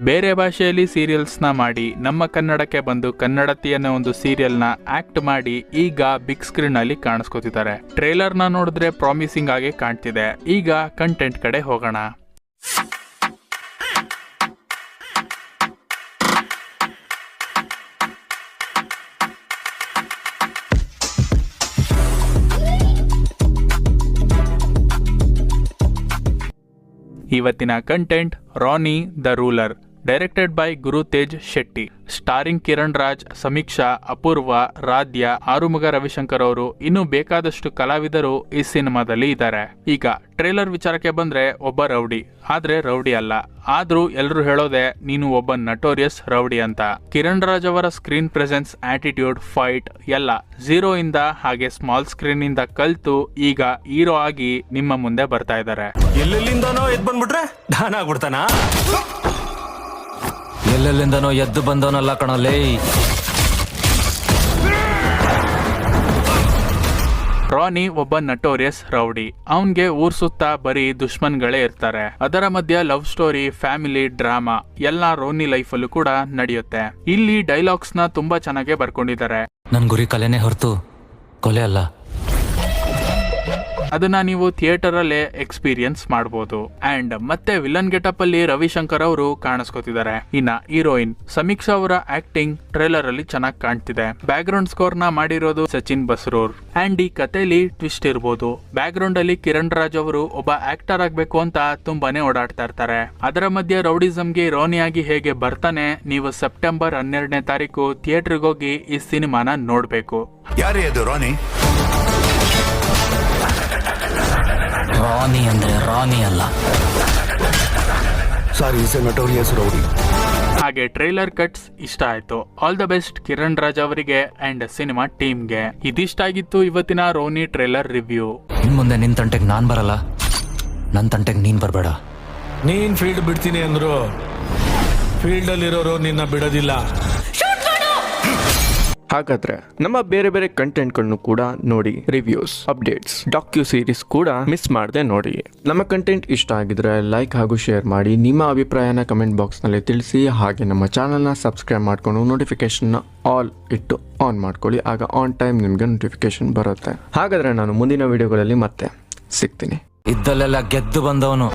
ಬೇರೆ ಭಾಷೆಯಲ್ಲಿ ಸೀರಿಯಲ್ಸ್ನ ಮಾಡಿ ನಮ್ಮ ಕನ್ನಡಕ್ಕೆ ಬಂದು ಕನ್ನಡತಿಯನ್ನ ಒಂದು ಸೀರಿಯಲ್ನ ಆಕ್ಟ್ ಮಾಡಿ ಈಗ ಬಿಗ್ ಸ್ಕ್ರೀನ್ ಅಲ್ಲಿ ಕಾಣಿಸ್ಕೊತಿದ್ದಾರೆ. ಟ್ರೇಲರ್ನ ನೋಡಿದ್ರೆ ಪ್ರಾಮಿಸಿಂಗ್ ಆಗಿ ಕಾಣ್ತಿದೆ. ಈಗ ಕಂಟೆಂಟ್ ಕಡೆ ಹೋಗೋಣ. ಇವತ್ತಿನ content Rani the ruler directed by Guru Tej Shetty starring Kiran Raj, Samiksha, Apoorva, Radhya, Arumuga Ravishankar ಅವರು ಇನ್ನೂ ಬೇಕಾದಷ್ಟು ಕಲಾವಿದರು ಈ ಸಿನಿಮಾದಲ್ಲಿ ಇದ್ದಾರೆ. ಈಗ ಟ್ರೇಲರ್ ವಿಚಾರಕ್ಕೆ ಬಂದ್ರೆ ಒಬ್ಬ ರೌಡಿ, ಆದ್ರೆ ರೌಡಿ ಅಲ್ಲ. ಆದ್ರೂ ಎಲ್ರು ಹೇಳೋದೆ ನೀನು ಒಬ್ಬ ನಟೋರಿಯಸ್ ರೌಡಿ ಅಂತ. ಕಿರಣ್ ರಾಜ್ ಅವರ ಸ್ಕ್ರೀನ್ ಪ್ರೆಸೆನ್ಸ್ ಆಟಿಟ್ಯೂಡ್ ಫೈಟ್ ಎಲ್ಲ ಝೀರೋ ಇಂದ ಹಾಗೆ ಸ್ಮಾಲ್ ಸ್ಕ್ರೀನ್ ಇಂದ ಕಲ್ತು ಈಗ ಹೀರೋ ಆಗಿ ನಿಮ್ಮ ಮುಂದೆ ಬರ್ತಾ ಇದ್ದಾರೆ. ಎಲ್ಲೆಲ್ಲಿಂದನೋ ಎದ್ ಬಂದ್ಬಿಟ್ರೆ ದಾನ ಆಗ್ಬಿಡ್ತಾನ? ಎಲ್ಲೆಲ್ಲಿಂದನೋ ಎದ್ದು ಬಂದವನಲ್ಲ ಕಣಲೇ ರಾನಿ ಒಬ್ಬ ನಟೋರಿಯಸ್ ರೌಡಿ. ಅವನ್ಗೆ ಊರ್ ಸುತ್ತ ಬರೀ ದುಶ್ಮನ್ಗಳೇ ಇರ್ತಾರೆ. ಅದರ ಮಧ್ಯ ಲವ್ ಸ್ಟೋರಿ ಫ್ಯಾಮಿಲಿ ಡ್ರಾಮಾ ಎಲ್ಲ ರೋನಿ ಲೈಫ್ ಅಲ್ಲೂ ಕೂಡ ನಡೆಯುತ್ತೆ. ಇಲ್ಲಿ ಡೈಲಾಗ್ಸ್ನ ತುಂಬಾ ಚೆನ್ನಾಗಿ ಬರ್ಕೊಂಡಿದ್ದಾರೆ. ನನ್ ಗುರಿ ಕಲೆನೇ ಹೊರತು ಕೊಲೆ ಅಲ್ಲ. ಅದನ್ನ ನೀವು ಥಿಯೇಟರ್ ಅಲ್ಲೇ ಎಕ್ಸ್ಪೀರಿಯನ್ಸ್ ಮಾಡಬಹುದು ಅಂಡ್ ಮತ್ತೆ ವಿಲನ್ ಗೆಟಪ್ ಅಲ್ಲಿ ರವಿಶಂಕರ್ ಅವರು ಕಾಣಿಸ್ಕೊತಿದ್ದಾರೆ. ಇನ್ನ ಹೀರೋಯಿನ್ ಸಮೀಕ್ಷಾ ಅವರ ಆಕ್ಟಿಂಗ್ ಟ್ರೇಲರ್ ಅಲ್ಲಿ ಚೆನ್ನಾಗಿ ಕಾಣ್ತಿದೆ. ಬ್ಯಾಕ್ ಗ್ರೌಂಡ್ ಸ್ಕೋರ್ನ ಮಾಡಿರೋದು ಸಚಿನ್ ಬಸ್ರೂರ್. ಅಂಡ್ ಈ ಕಥೆಯಲ್ಲಿ ಟ್ವಿಸ್ಟ್ ಇರಬಹುದು ಬ್ಯಾಕ್ ಗ್ರೌಂಡ್ ಅಲ್ಲಿ ಕಿರಣ್ ರಾಜ್ ಅವರು ಒಬ್ಬ ಆಕ್ಟರ್ ಆಗ್ಬೇಕು ಅಂತ ತುಂಬಾನೇ ಓಡಾಡ್ತಾ ಇರ್ತಾರೆ. ಅದರ ಮಧ್ಯೆ ರೌಡಿಸಮ್ಗೆ ರೋನಿಯಾಗಿ ಹೇಗೆ ಬರ್ತಾನೆ, ನೀವು ಸೆಪ್ಟೆಂಬರ್ ಹನ್ನೆರಡನೇ ತಾರೀಕು ಥಿಯೇಟರ್ಗೆ ಹೋಗಿ ಈ ಸಿನಿಮಾನ ನೋಡ್ಬೇಕು. ಯಾರೇ ಅದು ರಾನಿ ರಾನಿ ಅಂದ್ರೆ ರಾನಿ ಅಲ್ಲ. ಸಾರಿ ನಟೋರಿಯಸ್ ರೌಡಿ ಹಾಗೆ ಟ್ರೈಲರ್ ಕಟ್ಸ್ ಇಷ್ಟ ಆಯ್ತು. All the best Kiran Raj ಅವರಿಗೆ ಅಂಡ್ ಸಿನಿಮಾ ಟೀಮ್ಗೆ ಇದಿಷ್ಟ ಆಗಿತ್ತು ಇವತ್ತಿನ ರೋನಿ ಟ್ರೈಲರ್ ರಿವ್ಯೂ ಇನ್ ಮುಂದೆ ನಿನ್ ತಂಟೆಗೆ ನಾನ್ ಬರಲ್ಲ. ನನ್ ತಂಟೆಗೆ ನೀನ್ ಬರಬೇಡ. ನೀನ್ ಫೀಲ್ಡ್ ಬಿಡ್ತೀನಿ ಅಂದ್ರು. ಫೀಲ್ಡ್ ಅಲ್ಲಿರೋರು ನಿನ್ನ ಬಿಡೋದಿಲ್ಲ. ಹಾಗಾದ್ರೆ ನಮ್ಮ ಬೇರೆ ಬೇರೆ ಕಂಟೆಂಟ್ಗಳನ್ನು ಕೂಡ ನೋಡಿ ರಿವ್ಯೂಸ್ ಅಪ್ಡೇಟ್ಸ್ ಡಾಕ್ಯೂ ಸೀರೀಸ್ ಕೂಡ ಮಿಸ್ ಮಾಡದೆ ನೋಡಿ. ನಮ್ಮ ಕಂಟೆಂಟ್ ಇಷ್ಟ ಆಗಿದ್ರೆ ಲೈಕ್ ಹಾಗೂ ಶೇರ್ ಮಾಡಿ, ನಿಮ್ಮ ಅಭಿಪ್ರಾಯನ ಕಮೆಂಟ್ ಬಾಕ್ಸ್ನಲ್ಲಿ ತಿಳಿಸಿ, ಹಾಗೆ ನಮ್ಮ ಚಾನಲ್ನ ಸಬ್ಸ್ಕ್ರೈಬ್ ಮಾಡ್ಕೊಂಡು ನೋಟಿಫಿಕೇಶನ್ ಆಲ್ ಇಟ್ಟು ಆನ್ ಮಾಡ್ಕೊಳ್ಳಿ, ಆಗ ಆನ್ ಟೈಮ್ ನಿಮಗೆ ನೋಟಿಫಿಕೇಶನ್ ಬರುತ್ತೆ. ಹಾಗಾದ್ರೆ ನಾನು ಮುಂದಿನ ವಿಡಿಯೋಗಳಲ್ಲಿ ಮತ್ತೆ ಸಿಗ್ತೀನಿ. ಇದ್ದಲ್ಲೆಲ್ಲ ಗೆದ್ದು ಬಂದವನು.